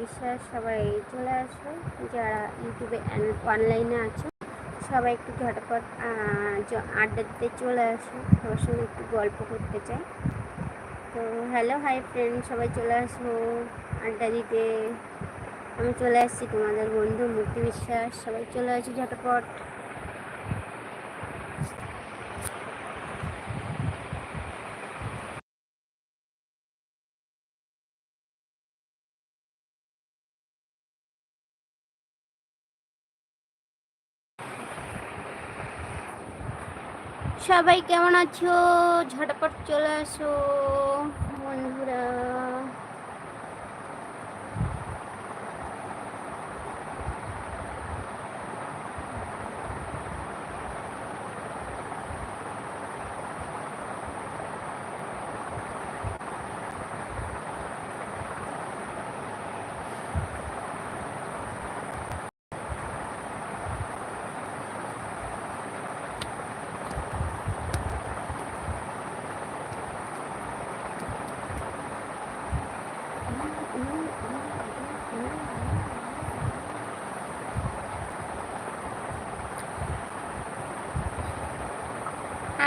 বিশ্বাস সবাই চলে আসবে যারা ইউটিউবে অনলাইনে আছো, সবাই একটু ঝটপট আড্ডা দিতে চলে আসো। সবার সঙ্গে একটু গল্প করতে চাই। তো হ্যালো, হাই ফ্রেন্ড, সবাই চলে আসব আড্ডা দিতে। আমি চলে আসছি তোমাদের বন্ধু মুক্তি বিশ্বাস। সবাই চলে আসি ঝটপট। সবাই কেমন আছো? ঝটপট চলে আসো বন্ধুরা।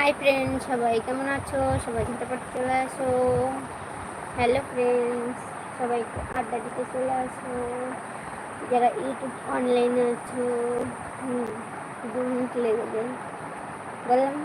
হাই ফ্রেন্ড সবাই কেমন আছো সবাই ঝটপট চলে আসো হ্যালো ফ্রেন্ডস সবাই একটু আড্ডা দিতে চলে আসো যারা ইউটিউব অনলাইনে আছো হুম দু মিনিট লেগে যায় বললাম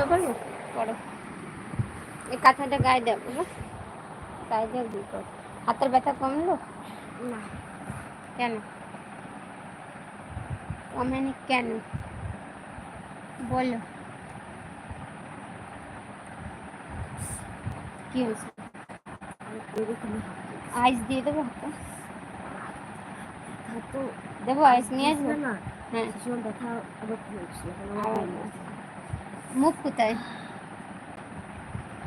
না? পড়বে পড়ো এই কাঁথাটা গায়ে দেবো গায়ে দেবো দুই কর। হাতের ব্যথা কমলো? না। কেন? কমেনি কেন? বলো। কি হয়েছে? আইস দিয়ে দেবো হাতে? তো দেবো আইস নিয়ে আসব? না। হ্যাঁ। ভীষণ ব্যথা রোগ হয়েছে। মুখ কোথায়?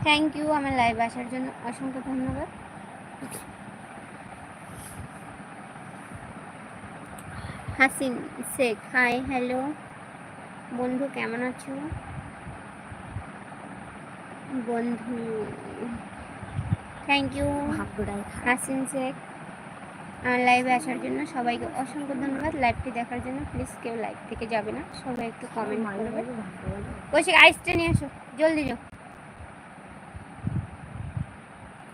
থ্যাংক ইউ আমার লাইভ আসার জন্য অসংখ্য ধন্যবাদ। হাসিন শেখ হাই হ্যালো বন্ধু কেমন আছো? বন্ধু থ্যাংক ইউ হাসিন শেখ। লাইভে আসার জন্য সবাইকে অসংখ্য ধন্যবাদ। লাইভটি দেখার জন্য প্লিজ কেউ লাইভ থেকে যাবে না। সবাই একটু কমেন্ট করবে কৌশিক আইসটা নিয়ে আসো, জলদি যাও।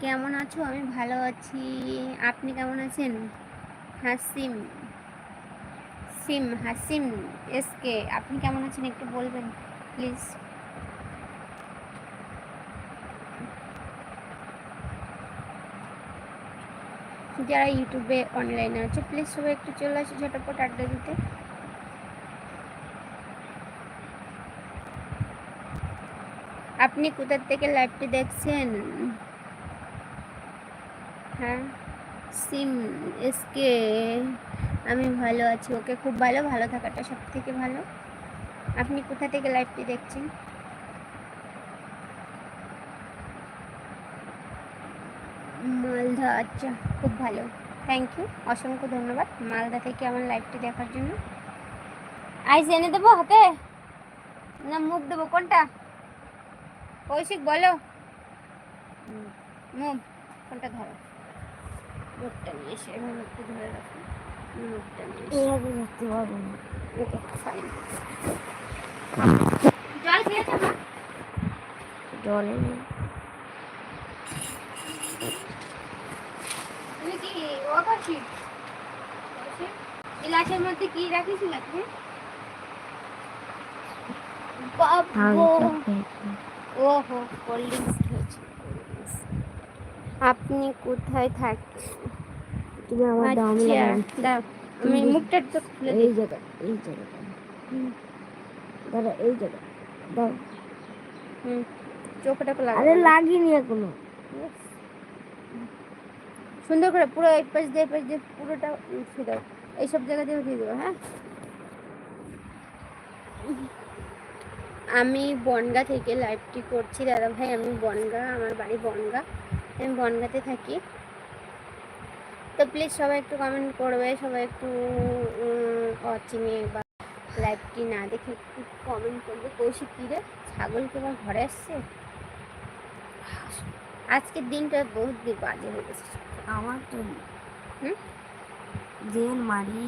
কেমন আছো? আমি ভালো আছি। আপনি কেমন আছেন? হাসিম। সিম, হাসিম এসকে আপনি কেমন আছেন একটু বলবেন প্লিজ যারা ইউটিউবে অনলাইনে আছে প্লিজ সবাই একটু চলে আসো ঝটপট আড্ডা দিতে। আপনি কোথার থেকে লাইভটি দেখছেন? হ্যাঁ সিম এসকে আমি ভালো আছি, ওকে খুব ভালো ভালো থাকাটা সব থেকে ভালো। আপনি কোথা থেকে লাইভটি দেখছেন? মালদা আচ্ছা খুব ভালো। থ্যাংক ইউ অসংখ্য ধন্যবাদ মালদা থেকে আমার লাইভটি দেখার জন্য। আইস এনে দেবো হাতে? না মুখ দেবো কোনটা? কৌশিক বলো। মুখ কোনটা ধরো? মুখটা নিয়ে এসে এবার মুখটা ধরে রাখো। মুখটা নিয়ে পারব না। ওকে ফাইন জল খেয়েছো মা? জলে তুমি কি গ্লাসের মধ্যে কি রাখিস লাগবে ওহো কোল্ড ড্রিঙ্কস খেয়েছি আপনি কোথায় থাকেন? তুমি আমার দাম আচ্ছা দাও আমি মুখটা তো খুলে এই জায়গা এই। দাদা এই জায়গা। দাও হুম চোখটাকে আরে লাগিনি এখনও। সুন্দর করে পুরো এক পাশ দিয়ে পাশ দিয়ে পুরোটা উঠিয়ে দাও। এইসব জায়গা দিয়ে উঠিয়ে দেবো হ্যাঁ? আমি বনগা থেকে লাইভটি করছি, দাদা ভাই, আমি বনগা, আমার বাড়ি বনগা। আমি বনগাতে থাকি। তো প্লিজ সবাই একটু কমেন্ট করবে, সবাই একটু অচিনে বা লাইভটি না দেখে একটু কমেন্ট করবে। কৌশিক, কী রে? ছাগল কি আমার ঘরে আসছে? আজকের দিনটা বহুত বাজে হয়ে গেছে। আমার তো? জেল মারি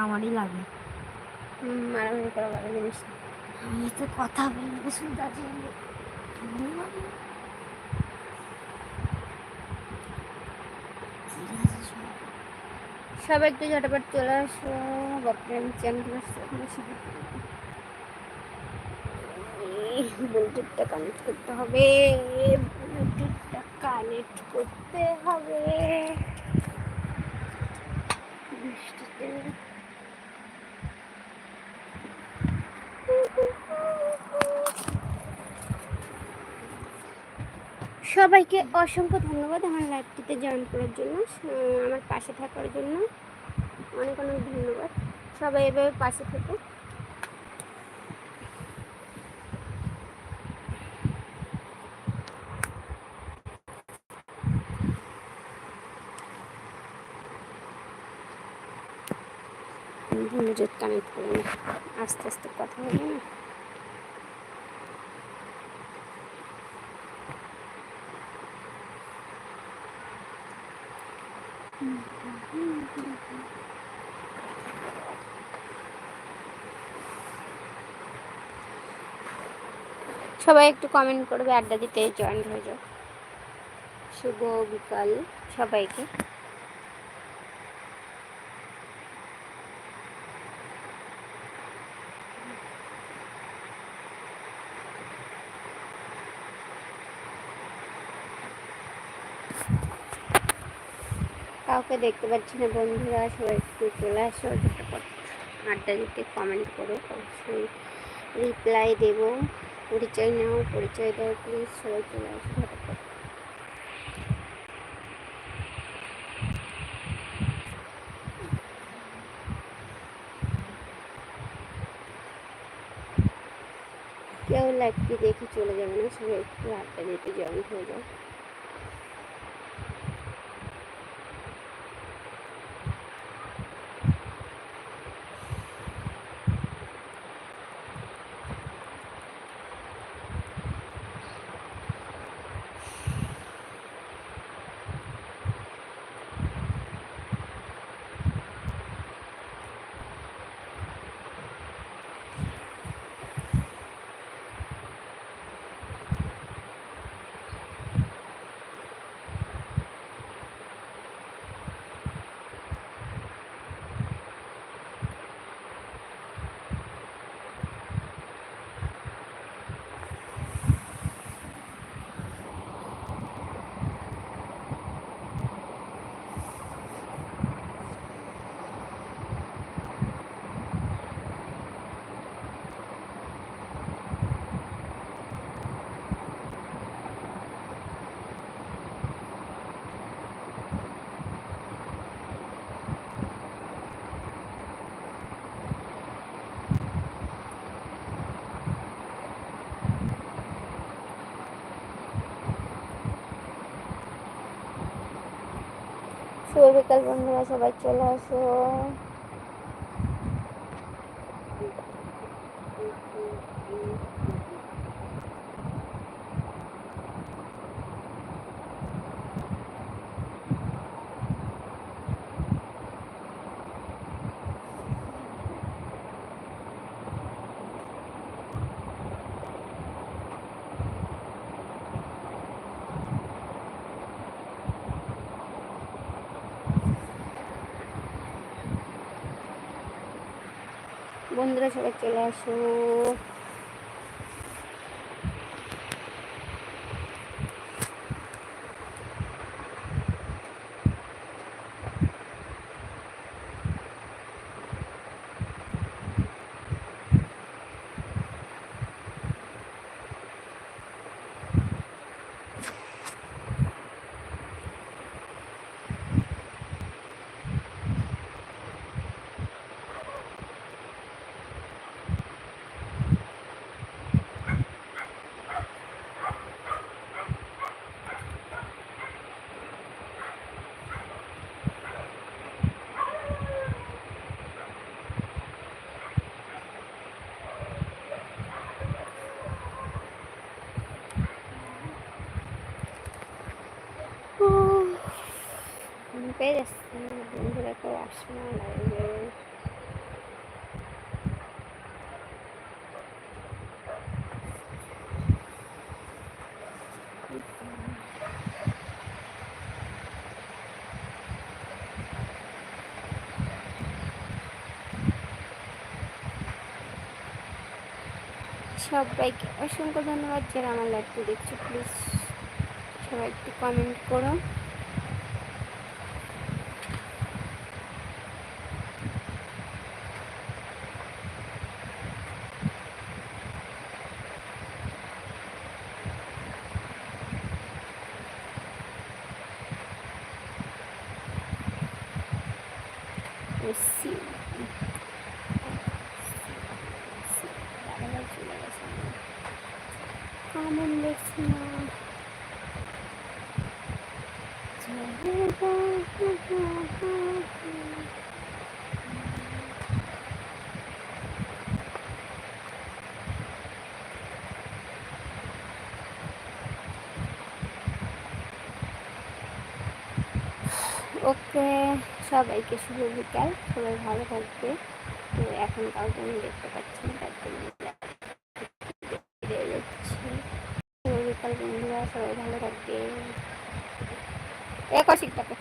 আমারই লাগে। মারামারি করা ভালো জিনিস। আমি তো কথা বলব শুনতে সবাই একটু ঝটাপট চলে আসো। বাপরে আমি চ্যানেল ব্লুটুথটা কানেক্ট করতে হবে। ব্লুটুথটা কানেক্ট করতে হবে। বৃষ্টিতে। সবাইকে অসংখ্য ধন্যবাদ আমার লাইভটিতে জয়েন করার জন্য আমার পাশে থাকার জন্য। অনেক অনেক ধন্যবাদ। সবাই এভাবে পাশে থেকো। ব্লুটুথ কানেক্ট নিই। আস্তে আস্তে কথা হবে না। সবাই একটু কমেন্ট করবে, আড্ডা দিতে জয়েন হয়ে যাও। শুভ বিকাল সবাইকে। কাউকে দেখতে পাচ্ছি না, বন্ধুরা, সবাই একটু চলে আসো আড্ডা দিতে কমেন্ট করো, অবশ্যই রিপ্লাই দেবো। পরিচয় নাও, পরিচয় দাও প্লিজ সবাই চলে আসো, ঝটপট। কেউ লাইভটি দেখে চলে যাবে না, সবাই একটু আড্ডা দিতে জয়েন হয়ে যাও শুভ বিকাল বন্ধুরা সবাই চলে আসো বন্ধুরা সবাই চলে আসো পেয়ে যাচ্ছে বন্ধুরা কেউ আসে না লাইভে সবাইকে অসংখ্য ধন্যবাদ যারা আমার লাইভটি দেখছ। প্লিজ সবাই একটু কমেন্ট করো। সি কমন দেখছি না ওকে সবাইকে শুভ বিকাল। সবাই ভালো থাকবে। তো এখন কাউকে আমি দেখতে পাচ্ছি না, তার জন্য শুভ বিকাল বন্ধুরা, সবাই ভালো থাকবে। এ কৌশিকটাকে